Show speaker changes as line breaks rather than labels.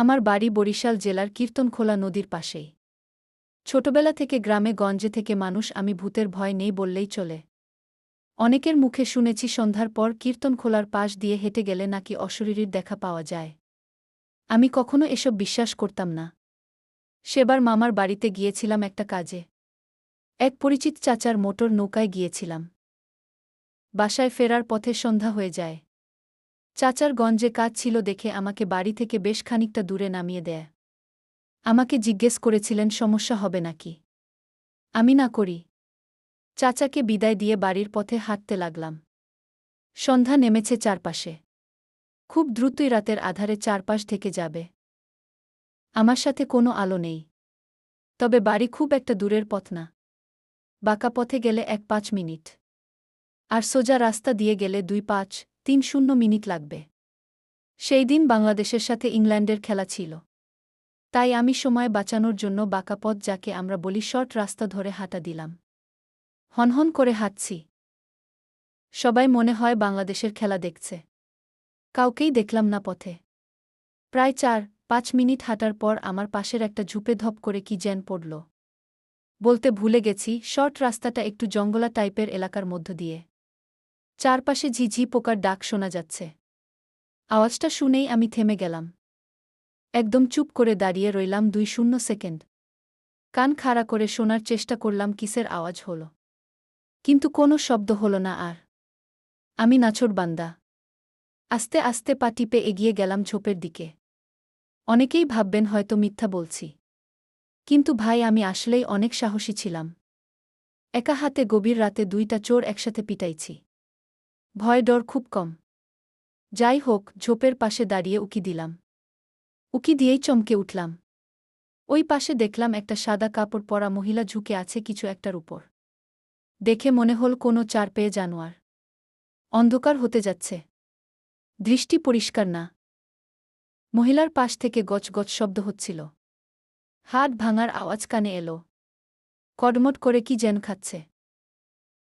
আমার বাড়ি বরিশাল জেলার কীর্তনখোলা নদীর পাশেই। ছোটবেলা থেকে গ্রামে গঞ্জে থেকে মানুষ আমি ভূতের ভয় নেই বললেই চলে। অনেকের মুখে শুনেছি সন্ধ্যার পর কীর্তনখোলার পাশ দিয়ে হেঁটে গেলে নাকি অশরীরীর দেখা পাওয়া যায়। আমি কখনো এসব বিশ্বাস করতাম না। সেবার মামার বাড়িতে গিয়েছিলাম একটা কাজে। এক পরিচিত চাচার মোটর নৌকায় গিয়েছিলাম। বাসায় ফেরার পথে সন্ধ্যা হয়ে যায়। চাচার গঞ্জে কাজ ছিল দেখে আমাকে বাড়ি থেকে বেশ খানিকটা দূরে নামিয়ে দেয়। আমাকে জিজ্ঞেস করেছিলেন, সমস্যা হবে নাকি? আমি না করি। চাচাকে বিদায় দিয়ে বাড়ির পথে হাঁটতে লাগলাম। সন্ধ্যা নেমেছে চারপাশে। খুব দ্রুতই রাতের আধারে চারপাশ থেকে যাবে। আমার সাথে কোনো আলো নেই। তবে বাড়ি খুব একটা দূরের পথ না। বাঁকা পথে গেলে এক পাঁচ মিনিট। আর সোজা রাস্তা দিয়ে গেলে দুই পাঁচ তিন শূন্য মিনিট লাগবে। সেই দিন বাংলাদেশের সাথে ইংল্যান্ডের খেলা ছিল। তাই আমি সময় বাঁচানোর জন্য বাঁকা পথ যাকে আমরা বলি শর্ট রাস্তা ধরে হাঁটা দিলাম। হনহন করে হাঁটছি। সবাই মনে হয় বাংলাদেশের খেলা দেখছে। কাউকেই দেখলাম না পথে। প্রায় চার, পাঁচ মিনিট হাঁটার পর আমার পাশের একটা ঝুপে ধপ করে কি জ্যান পড়ল। বলতে ভুলে গেছি, শর্ট রাস্তাটা একটু জঙ্গলা টাইপের এলাকার মধ্য দিয়ে। চারপাশে ঝিঝি পোকার ডাক শোনা যাচ্ছে। আওয়াজটা শুনেই আমি থেমে গেলাম। একদম চুপ করে দাঁড়িয়ে রইলাম দুই শূন্য সেকেন্ড। কান খাড়া করে শোনার চেষ্টা করলাম কিসের আওয়াজ হল। কিন্তু কোনো শব্দ হল না আর। আমি নাছর বান্দা। আস্তে আস্তে পা টিপে এগিয়ে গেলাম ঝোপের দিকে। অনেকেই ভাববেন হয়তো মিথ্যা বলছি। কিন্তু ভাই, আমি আসলেই অনেক সাহসী ছিলাম। একা হাতে গভীর রাতে দুইটা চোর একসাথে পিটাইছি। ভয় ডর খুব কম। যাই হোক, ঝোপের পাশে দাঁড়িয়ে উকি দিলাম। উকি দিয়েই চমকে উঠলাম। ওই পাশে দেখলাম একটা সাদা কাপড় পরা মহিলা ঝুঁকে আছে কিছু একটার উপর। দেখে মনে হল কোনো চার পেয়ে জানোয়ার। অন্ধকার হতে যাচ্ছে। দৃষ্টি পরিষ্কার না। মহিলার পাশ থেকে গচগচ শব্দ হচ্ছিল। হাত ভাঙার আওয়াজ কানে এলো। কডমট করে কি যেন খাচ্ছে।